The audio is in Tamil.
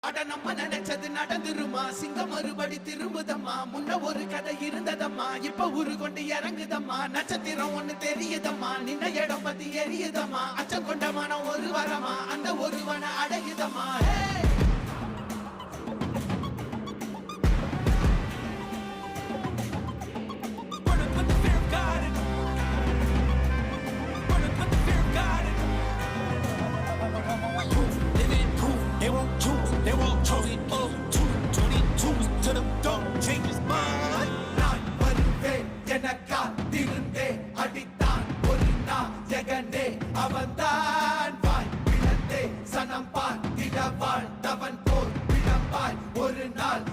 அட நம்ம நினைச்சது நடந்துருமா? சிங்கம் மறுபடி திரும்புதம்மா? முன்ன ஒரு கதை இருந்ததம்மா? இப்ப உரு கொண்டு இறங்குதம்மா? நட்சத்திரம் ஒண்ணு தெரியுதம்மா? நின்ன இடம் பத்தி எரியுதம்மா? அச்சம் கொண்ட மனம் ஒரு வரமா? அந்த ஒருவனை எனக்கா திருந்தே அடித்தான் ஒரு நான் ஜெகனே அவன்தான் வாய் பிளந்தே சனம் பால் திடவாள் தவன் போல் பிளப்பாய். ஒரு நாள்